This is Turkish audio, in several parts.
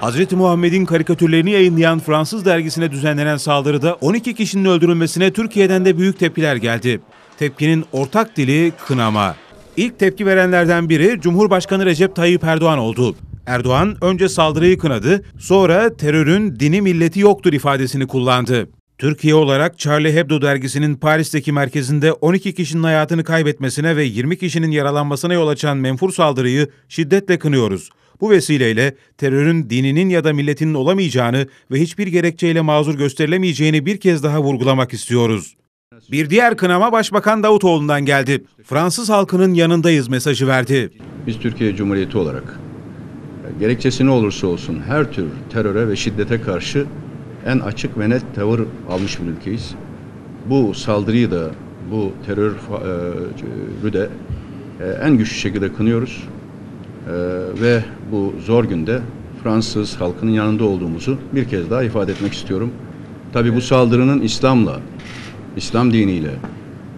Hz. Muhammed'in karikatürlerini yayınlayan Fransız dergisine düzenlenen saldırıda 12 kişinin öldürülmesine Türkiye'den de büyük tepkiler geldi. Tepkinin ortak dili kınama. İlk tepki verenlerden biri Cumhurbaşkanı Recep Tayyip Erdoğan oldu. Erdoğan önce saldırıyı kınadı, sonra terörün dini milleti yoktur ifadesini kullandı. Türkiye olarak Charlie Hebdo dergisinin Paris'teki merkezinde 12 kişinin hayatını kaybetmesine ve 20 kişinin yaralanmasına yol açan menfur saldırıyı şiddetle kınıyoruz. Bu vesileyle terörün dininin ya da milletinin olamayacağını ve hiçbir gerekçeyle mazur gösterilemeyeceğini bir kez daha vurgulamak istiyoruz. Bir diğer kınama Başbakan Davutoğlu'ndan geldi. Fransız halkının yanındayız mesajı verdi. Biz Türkiye Cumhuriyeti olarak gerekçesi ne olursa olsun her tür teröre ve şiddete karşı en açık ve net tavır almış bir ülkeyiz. Bu saldırıyı da bu terörü de e, en güçlü şekilde kınıyoruz. E, ve bu zor günde Fransız halkının yanında olduğumuzu bir kez daha ifade etmek istiyorum. Tabii bu saldırının İslam'la, İslam diniyle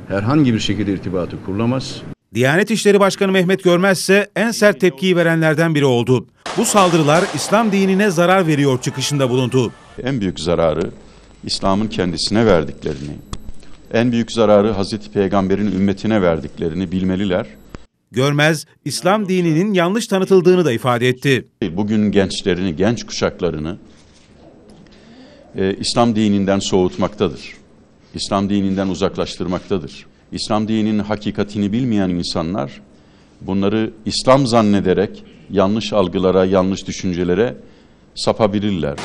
herhangi bir şekilde irtibatı kurulamaz. Diyanet İşleri Başkanı Mehmet Görmez ise en sert tepkiyi verenlerden biri oldu. Bu saldırılar İslam dinine zarar veriyor çıkışında bulundu. En büyük zararı İslam'ın kendisine verdiklerini, en büyük zararı Hazreti Peygamber'in ümmetine verdiklerini bilmeliler. Görmez, İslam dininin yanlış tanıtıldığını da ifade etti. Bugün gençlerini, genç kuşaklarını e, İslam dininden soğutmaktadır. İslam dininden uzaklaştırmaktadır. İslam dininin hakikatini bilmeyen insanlar bunları İslam zannederek yanlış algılara, yanlış düşüncelere sapabilirler.